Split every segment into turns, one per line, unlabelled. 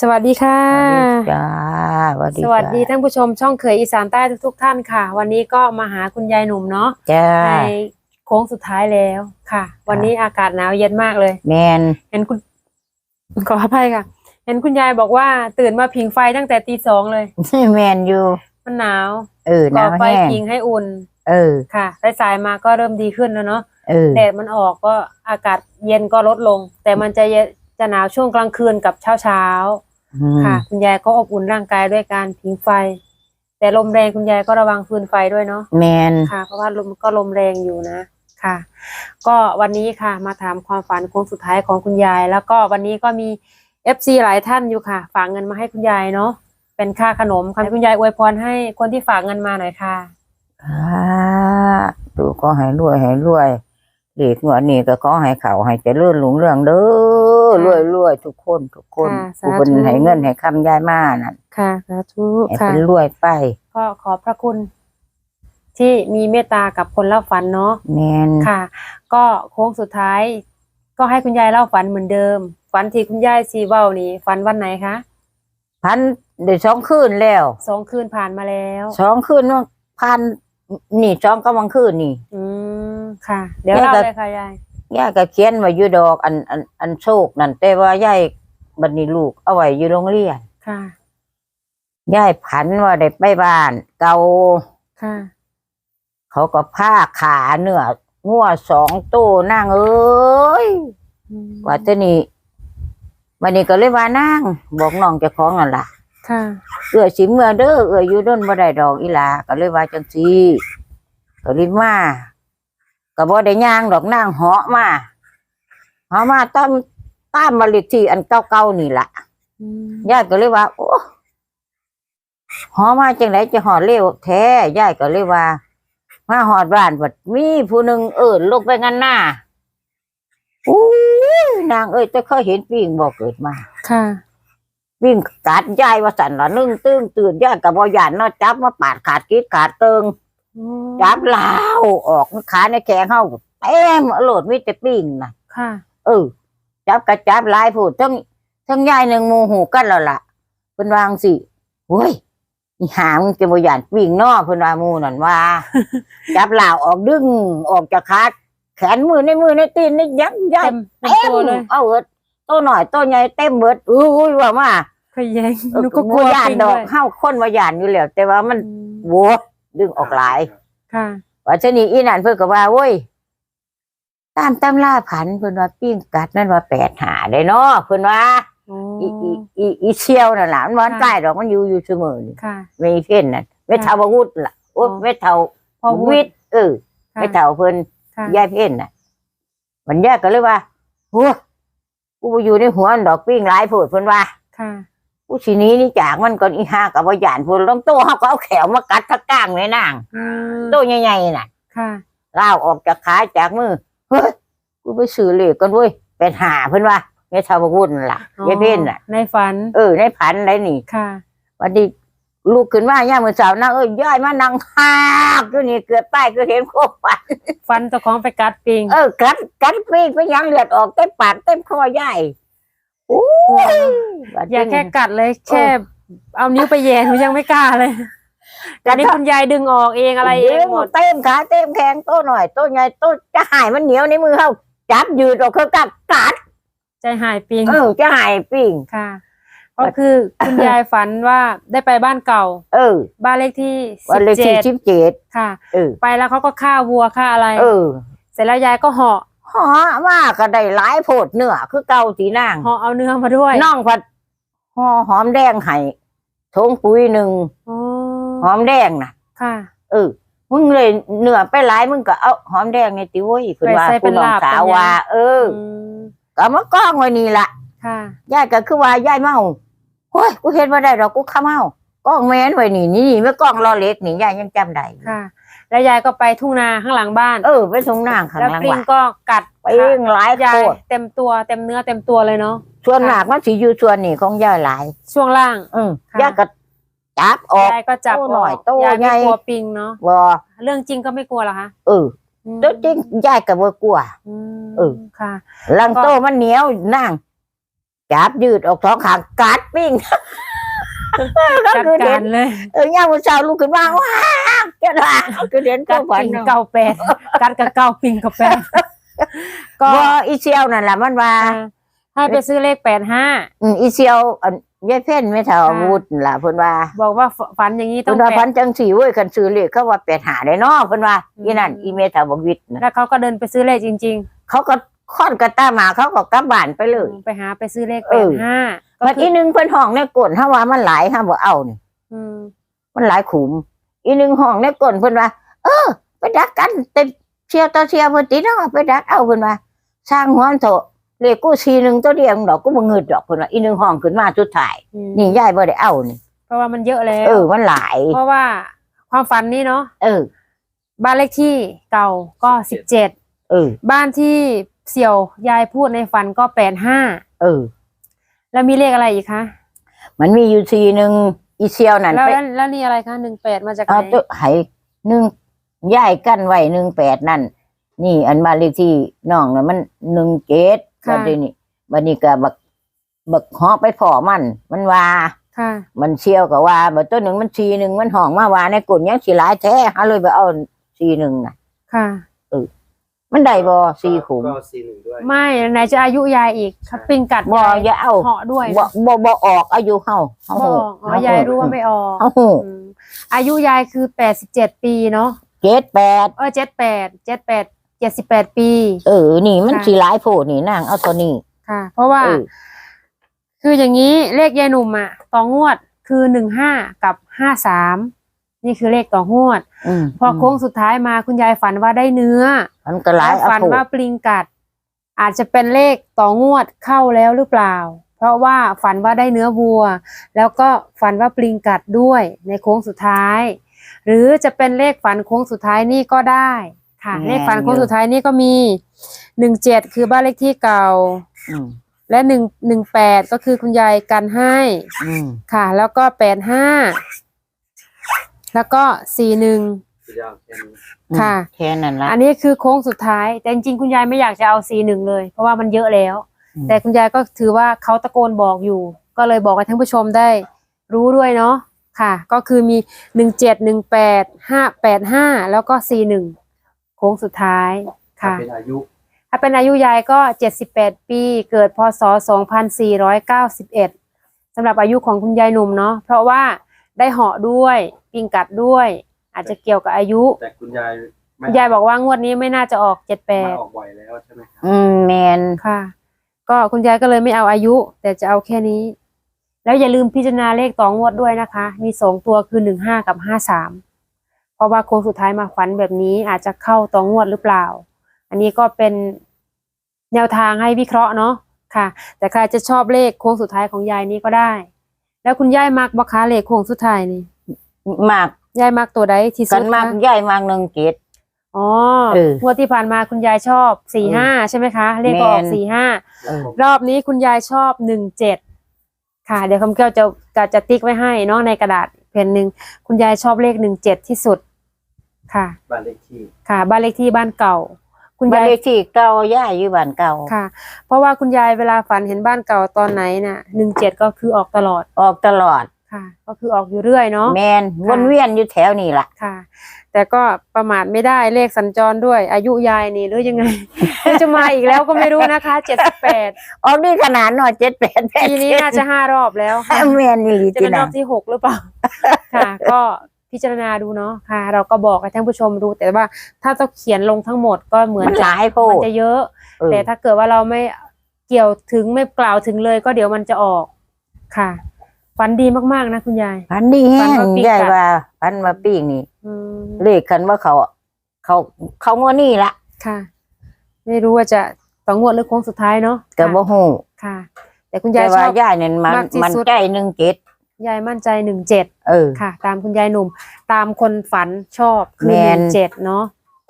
สวัสดีค่ะ
จ้าสวัสดี
สวัสดี
จ้า
ท่านผู้ชมช่องเขยอีสานใต้ทุก ๆ ท่านค่ะ วันนี้ก็มาหาคุณยายหนุ่มเนาะ
จ้า
ในโค้งสุดท้ายแล้วค่ะ วันนี้อากาศหนาวเย็นมากเลย
แมน
เห็นคุณ ขออภัยค่ะ เห็นคุณยายบอกว่าตื่นมาผิงไฟตั้งแต่ตีสองเลย
แมนอยู่
มันหนาว
เออ
ก่อ
น้ำ
ไฟ
แห้ง
ผิงให้อุ่น
เออ
ค่ะสายๆมาก็เริ่มดีขึ้นแล้วเนาะ
เออ
แดดมันออกก็อากาศเย็นก็ลดลง แต่มันจะเย็นจะหนาวช่วงกลางคืนกับเช้าเช้าๆ
อืม
ค่ะ คุณยายก็อบอุ่นร่างกายด้วยการผิงไฟ แต่ลมแรงคุณยายก็ระวังฟืนไฟด้วยเนาะ
แมน
ค่ะ เพราะว่าลมก็ลมแรงอยู่นะค่ะ ก็วันนี้ค่ะ มาถามความฝันโค้งสุดท้ายของคุณยาย แล้วก็วันนี้ก็มีเอฟซีหลายท่านอยู่ค่ะ ฝากเงินมาให้คุณยายเนาะเป็นค่าขนมค่ะคุณยายอวยพรให้คนที่ฝากเงินมาหน่อยค่ะ
อ่าดูก็ให้รวยให้รวย เด็กหัวนี่ก็ขอให้เขาให้เจริญหลงเรื่องเด้อรวยรวยทุกคนทุกคน
ค่ะสาธุ
ผู้เป็นให้เงินให้คำยายมานั่น
ค่ะสาธุ
ให้
ค่ะ
เป็นรวยไป
ก็ขอบพระคุณ ที่มีเมตตากับคนเล่าฝันเนาะ
แมน
ค่ะ ก็โค้งสุดท้าย ก็ให้คุณยายเล่าฝันเหมือนเดิม ฝันที่คุณยายซีเว้านี่ฝันวันไหนคะ
พันเดี๋ยวสองคืนแล้ว
สองคืนผ่านมาแล้ว
สองคืนว่าพันนี่สองกำลังคืนนี่
อืม ค่ะ เดี๋ยว
แล้ว
เล่า
ก็
เลยค่ะยาย
ย่าก็เขียนไว้อยู่ดอกอันอันอันโชคนั่นแต่ว่ายายบัดนี้ลูกเอาไว้อยู่โรงเรียน
ค่ะ
ยายผันว่าได้ไปบ้าน เก่า
ค่ะ
เขาก็ผ้าขาเนื้องัวสองตู้นั่งเอ้ย
อืม
ว่าเจะนี่วันนี้ก็เลยว่านั่งบอกน้องเจ้าของนั่นล่ะ
ค่ะ
เอื้อสิเมื่อเด้อเอื้ออยู่ด้นบ่ได้ดอกอีหลาก็เลยว่าจังซี่ก็รีบมา ก็บ่ได้ย่างดอกนั่งเหาะมาเหาะมาตามตามมาเลขที่อันเก่าๆนี่ล่ะ
อืม
ยายก็เลยว่า โอ้หอมาจังไหนจะหอดเร็วแท้ยายก็เลยว่า มาหอดบ้านบัดมีผู้หนึ่งเอิญลงไปงานหน้าอู้ยนางเอ้ยจะเคยเห็นปิ่งบอกเกิดมา
ค่ะ
ปิ่งกัดยายว่าสันละนึ่งตึ้งตื่นยายกับบอยานเนาะจับมาปาดขาดกิดขาดเติง จับลาวออกขาในแขงเฮาเต็มอโลดมีแต่ปิ่งนะ
ค่ะ
เออ จับกระจับหลายผู้ทั้งทั้งยายหนึ่งโมโหกันแล้วล่ะเพิ่นวาจั่งสิเฮ้ยอีหามึงจะบ่หยานวิ่งนอเพิ่นว่าหมูนั่นว่า จับลาวออกดึงออกจากขาแขนมือในมือในตีนในยักยาย
เต็มเต็มตัวเลย
เอาเอิดตัวหน่อยตัวใหญ่เต็มเบิดอุ้ยว่ามา
เคยแย้ง
เออ
หนูก็กลัว
บ่หยาน
ปิง
ด
ด้
อ
ว
ก
ย
เฮาคนว่าหยานอยู่แล้วแต่ว่ามัน
อืม
โวั ดึงออกหลาย
ค่ะ
ว่าชนีอีนั่นเพิ่นก็ว่าโว้ยตามตำราผันเพิ่นว่าปิ้งกัดนั่นว่าแปดหาได้เนาะเพิ่นว่า
โอ้
อีอีอีอีเชียวนั่นล่ะมันบ่
ค่ะ
ใกล้ดอกมันอยู่อยู่เสมอนี่
ค่ะ
ไม่เพ่นนั่นไม่เท่าบวุฒล่ะโอ้
อ๋อ
ไม่เท่า
พอวุ
วิ
ฒิ
ทย์เออ
ค่ะ
ไม่เท่าเพิ่น
ค่ะ
ยายเพ่นน่ะ มันแยกก็เลยว่าโอ้กูบ่อยู่ในหัวอันดอกปิ้งหลายโพดเพิ่นว่า
ค่ะ
กูสิหนี้นี่จากมันก่อนอีห้ากับบ่หยานเพิ่นลองโตเฮาก็เอาแขวมากัดทะก้างในนาง
อืม
โตใหญ่ๆน่ะ
ค่ะ
ลาวออกจากขาจากมือเฮ้ยกูไปซื้อเลขกันเว้ยเป็นหาเพิ่นว่าแม่ชาวบวุ่นล่ะ
อ๋อยา
ยเพ่นน่ะ
ในฝัน
เออในผันไรนี่
ค่ะ
วันนี้ลูกขึ้นมาย่ามมือสาวนั่งเอ้ยย่ายมานั่งหากอยู่นี่เกือบตายก็เห็นโคบปัน
ฟันเจ้าของไปกัดปิง
เออกัดกัดปีกไปยังเลือดออกเต็มปากเต็มคอย่ายโอ้ยบัด
อย่า
นี้
แค่กัดเลยแค่เอานิ้วไปแหย่หนูยังไม่กล้าเลยแต่นี่คุณยายดึงออกเองอะไรเองหมด
เต็มขาเต็มแขงโตหน่อยโตใหญ่โตจะหายมันเหนียวในมือเขาจับยืดออกเขากัดกัด
ใจหายปิง
เออจะหายปิ้ง
ค่ะ ก็คือคุณยายฝันว่าได้ไปบ้านเก่า
เออ
บ้านเลขที่
วัน
สิบ
เลย
เจ็
สี่
ด
สิบเจ็ด
ค่ะ
เออ
ไปแล้วเขาก็ฆ่าวัวฆ่าอะไร
เออ
เสร็จแล้วยายก็เหาะ
หอมาก็ได้หลายโพดเนื้อคือเก่าสีนาง
เหาะเอาเนื้อมาด้วย
น้องผัดห่อหอมแดงให้ทงปุ๋ยหนึ่ง
อ๋อ
หอมแดงน่ะ
ค่ะ
เออมึงเลยเนื้อไปหลายมึงก็เอาหอมแดงในติเว้ยคุณว่า
ไปใส่เป็
คุ
น
ณน้อง
ลาบ
สาว
เป็นหยัง
ว่า เออ
อืม
ก็มากล้องไว้นี่ล่ะ
ค่ะ
ยายก็คือว่ายายเมาโอ้ยกูเห็นว่าได้ดอกกูข้าเมากล้องแม้นไว้นี่นี่นี่ไม่กล้องรอเล็กนี่ยายยังจำได้
ค่ะ แล้วยายก็ไปทุ่งนาข้างหลังบ้าน
เออไปทรงนางข้าง
แล้ว
หลัง
ปลิง
ว่า
ก็กัด
ไปเองหลาย
ยา
โค
ย
ตร
เต็มตัวเต็มเนื้อเต็มตัวเลยเนาะ
ส่วนมากมันสิอยู่ส่วนนี่ของยายหลาย
ช่วงล่าง
อืม
ค่ะ
ยายก็จับออก
ยายก็จับ
โตหน่อย
ก
โต
ยาย
ใหญ่
ไม่กลัวปิงเนาะ
บ่
เรื่องจริงก็ไม่กลัวเหรอคะ
เออ
อืม
ตัวจริงยายก็บ่กลัว
อืม
เออ
ค่ะ
ลังโตมันเหนียวนั่งจับยืดออกสองขางกัดปิ้งก็
จัด
คือ
กา
เด่
ร
น
เลย
เออย่าวันเสาร์ลูกขึ้นมาว้าว เจ้าละคือเด่นก็
กัด
ฝัน
ปิง
เนาะ
เก้าแปดกัดกับเก้าปิงกับแปดก็
ก็อีเซียวนั่นแหละมันว่า
อ่าให้ไปซื้อเลขแปดห้า
อืมอีเซียวอันยายเพ่นไม่เท่า
ค่ะ
วุฒล่ะเพิ่นว่า
บอกว่าฝันอย่างนี้ต้
เพิ่
อนง
ว่า
แป
พั
ด
นจังสีเว้ยคันซื้อเลขเขาว่าแปดหาได้เนาะเพิ่นว่า
อืม
อีนั่นอีเมทาบวิทย์น่ะ
แล้วเขาก็เดินไปซื้อเลขจริง
เขาก็ค่อนกระต้ามาเขาก็กลับบ้านไปเลย
ๆ ไปหาไปซื้อเลข
เอ
แป
อ
ดห้าก็
มัน
คื
อีหนึงเพิ่นห้องในก้นถ้าว่ามันหลายถ้าบ่เอานี่
อืม
มันหลายขุม อีหนึงห้องในก้นเพิ่นว่า เออ ไปดักกันเต็มเชียวต่อเชียวเพิ่นติเนาะไปดักเอาเพิ่นว่า สร้างหัวมันเถอะเลขกูสีหนึงตัวเดียวดอกกูบ่เงิดดอกเพิ่นว่าอีหนึงห้องขึ้นมาสุดท้าย
อืม
นี่ยายบ่ได้เอานี่
เพราะว่ามันเยอะแล้ว
เออมันหลาย
เพราะว่าความฝันนี่เนาะ
เออ
บ้านเลขที่เก่าก็สิบเจ็ด
เออ
บ้านที่เสี่ยวยายพูดในฝันก็แปดห้า
เออ
แล้วมีเลขอะไรอีกคะ
มันมีอยู่ทีหนึ่ง อีเซียวนั่น
แล้ว
ไป
แล้วแล้วนี่อะไรคะหนึ่งแปดมาจากไห
เอา
น
ตัวไห้หนึ่งย่ายกั้นไว้หนึ่งแปดนั่น นี่อันบ้านเลขที่น้องน่ะมันหนึ่งเกตบัดนี้บัดนี้ก็บักบักฮอไปพอมัน มันว่า
ค่ะ
มันเชียวกับว่าบัดตัวหนึ่งมันทีหนึ่งมันห้องมาว่าในกลุ่นยังสีหลายแท้ฮะเลยไปเอาทีหนึ่งน่ะ
ค่ะ
มันได้บ่สี่ขุม
ก็สี่หนึ่งด้วย
ไม่ไหนจะอายุยายอีกถ้าปิงกัด
บ่
ยาย
อย่าเอา
เหาะด้วย
บ่บ่บ่ออกอายุเฮาเฮา
บ
ฮู้
อกอ๋อยายรู้ว่าไม่ออก
เฮาฮู้
อืมอายุยายคือแปดสิบเจ็ดปีเนาะ
เกตแปด
เออเจ็ดแปดเจ็ดแปดเจ็ดสิบแปดปี
เออ นี่มัน
ค่ะ
สีหลายโพดนี่นางเอาตัวนี้
ค่ะ เพราะว่า
เออ
คืออย่างนี้เลขยายหนุ่มอะต่องวดคือหนึ่งห้ากับห้าสาม นี่คือเลขต่องวด
อืม
พอโค้งสุดท้ายมาคุณยายฝันว่าได้เนื้อ
มันก็หลาย
แล้ว
เอา
ฝัน
โพด
ว่าปลิงกัด อาจจะเป็นเลขต่องวดเข้าแล้วหรือเปล่า เพราะว่าฝันว่าได้เนื้อวัว แล้วก็ฝันว่าปลิงกัดด้วยในโค้งสุดท้าย หรือจะเป็นเลขฝันโค้งสุดท้ายนี่ก็ได้ค่ะ เลขฝันโค้งสุดท้ายนี่ก็มีหนึ่งเจ็ดคือบ้านเลขที่เก่า
อืม
และหนึ่งหนึ่งแปดก็คือคุณยายกันให้
อืม
ค่ะ แล้วก็แปดห้า แล้วก็สี่หนึ่ง
สุดยอดแค่นี้
ค่ะ
แค่นั้นละ
อันนี้คือโค้งสุดท้าย แต่จริงๆคุณยายไม่อยากจะเอาสี่หนึ่งเลย เพราะว่ามันเยอะแล้ว
อืม
แต่คุณยายก็ถือว่าเขาตะโกนบอกอยู่ ก็เลยบอกให้ท่านผู้ชมได้รู้ด้วยเนาะค่ะ ก็คือมีหนึ่งเจ็ดหนึ่งแปดห้าแปดห้าแล้วก็สี่หนึ่งโค้งสุดท้าย
ถ้า
ค่ะ
เป็นอายุ
ถ้าเป็นอายุยายก็78ปี เกิดพศ2491สำหรับอายุของคุณยายหนุ่มเนาะเพราะว่า ได้เหาะด้วยปิงกัดด้วย อาจจะเกี่ยวกับอายุ
แต่คุณยายไม่
คุณยายบอกว่างวดนี้ไม่น่าจะออก
ไม่
78
ออกบ่อยแล้วใช่ไหมครับ
อืมแมน
ค่ะ ก็คุณยายก็เลยไม่เอาอายุ แต่จะเอาแค่นี้ แล้วอย่าลืมพิจารณาเลขต่องวดด้วยนะคะ มีสองตัวคือ15กับ53เพราะว่าโค้งสุดท้ายมาฝันแบบนี้อาจจะเข้าต่องวดหรือเปล่า อันนี้ก็เป็นแนวทางให้วิเคราะห์เนาะค่ะ แต่ใครจะชอบเลขโค้งสุดท้ายของยายนี้ก็ได้ แล้วคุณยายมักบัคาเลขโค้งสุดท้ายนี่
มาก
ยายมักตัวใดที่สุ
กั
ด
นมาก
คะ
ย่ายมากหนึ่งเกต
อ๋อ
เออ
งวดที่ผ่านมาคุณยายชอบสี่ห้าใช่ไหมคะเลขก็ออก
แม่น
สี่ห้า
เออ
รอบนี้คุณยายชอบหนึ่งเจ็ดค่ะ เดี๋ยวคำแก้วจะจะจะติ๊กไว้ให้เนาะในกระดาษแผ่นหนึ่งคุณยายชอบเลขหนึ่งเจ็ดที่สุดค่ะ
บ้านเลขที่
ค่ะ บ้านเลขที่บ้านเก่า คุณ
บ้าน
ยาย
เลขที่เก่าย่ายอยู่บ้านเก่า
ค่ะ เพราะว่าคุณยายเวลาฝันเห็นบ้านเก่าตอนไหนน่ะหนึ่งเจ็ดก็คือออกตลอด
ออกตลอด
ค่ะ ก็คือออกอยู่เรื่อยเนาะ
แมนวนเวียนอยู่แถวนี้ล่ะ
ค่ะ แต่ก็ประมาทไม่ได้เลขสัญจรด้วย อายุยายนี่หรือยังไงจะมาอีกแล้วก็ไม่รู้นะคะเจ็ดสิบแปด
ออกนี่ขนาดหน่อยเจ็ดแปดแปด
ปีนี้น่าจะห้ารอบแล้วค่ะ
แมนนี่ลี
จะ
จี
เป็นร
นะ
อบที่หกหรือเปล่า ค่ะ ก็ พิจารณาดูเนาะค่ะ เราก็บอกให้ท่านผู้ชมดู แต่ว่าถ้าต้องเขียนลงทั้งหมดก็เหมือน
มันห
จะ
ลายโพ
มัน
ด
จะเยอะ
เออ
แต่ถ้าเกิดว่าเราไม่เกี่ยวถึงไม่กล่าวถึงเลย ก็เดี๋ยวมันจะออกค่ะฝันดีมากๆนะคุณยาย
พันดีแห้
พัน
ง
ว่าปิ้ง
ย่าย
กัด
ว่าพันมาปิ้งนี่
อืม
เลขกันว่าเขา เขาเขางวนี่ละ
ค่ะ ไม่รู้ว่าจะต่องวดหรือโค้งสุดท้ายเนาะ
ก็บ่ฮู้
ค่ะ แต่คุณ
แต่
ยายช
ว่า
อบ
ย่ายเนี่ยมัน
มากที่
มัน
สุด
ใจหนึ่งเจ็ด
ยายมั่นใจหนึ่งเจ็ด
เออ
ค่ะ ตามคุณยายหนุ่ม ตามคนฝันชอบคือ
แม่
ห
น
นึ่งเจ็ดเนาะ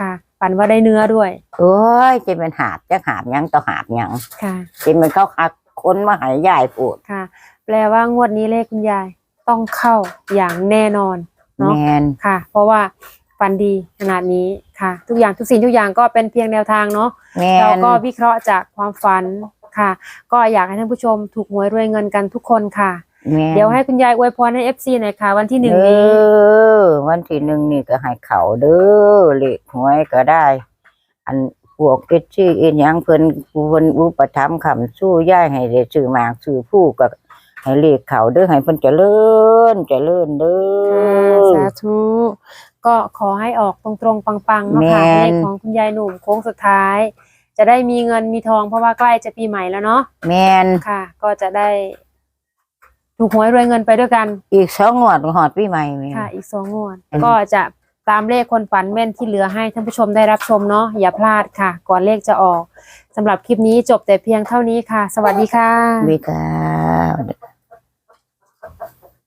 ค่ะ ฝันว่าได้เนื้อด้วย
โอ้ยจะเป็นหาบจะหาบหยังต่อหาบหยัง
ค่ะ
จะเป็นเขาหักคนมาใหายย่ายพูด
ค่ะ แปลว่างวดนี้เลขคุณยายต้องเข้าอย่างแน่นอน เนาะ
แมน
ค่ะ เพราะว่าฝันดีขนาดนี้ค่ะ ทุกอย่างทุกสิ่งทุกอย่างก็เป็นเพียงแนวทางเนาะ
แม
เรา
น
ก็วิเคราะห์จากความฝันค่ะ ก็อยากให้ท่านผู้ชมถูกหวยรวยเงินกันทุกคนค่ะ
แม่น
เดี๋ยวให้คุณยายอวยพรให้ FC หน่อยค่ะ วันที่หนึ่ง
เอ
นี้
อวันที่หนึ่งนี่ก็ให้เขาเด้อเลขหวยก็ได้ อันพวกเอชี่เอ็นหยังเพิ่นเพิ่นอุปถัมภ์คำสู้ย่ายให้ได้ซื้อหมากซื้อผู้ก็ให้เลขเขาเด้อให้เพิ่นเจริญเจริญเด้
ค่ะ
อ
สาธุก็ขอให้ออกตรงๆปังๆเนาะค่ะ
แม่
เล
น
ขของคุณยายหนุ่มโค้งสุดท้าย จะได้มีเงินมีทองเพราะว่าใกล้จะปีใหม่แล้วเนาะ
แม่น
ค่ะ ก็จะได้ ถูกหวยรวยเงินไปด้วยกัน
อีกสองงวดก็ฮอดปีใหม่แม่น
ค่ะ อีกสองงวด
อืม
ก็จะตามเลขคนฝันแม่นที่เหลือให้ท่านผู้ชมได้รับชมเนาะอย่าพลาดค่ะ ก่อนเลขจะออกสำหรับคลิปนี้จบแต่เพียงเท่านี้ค่ะ สวัสดีค่ะ
มีค่ะ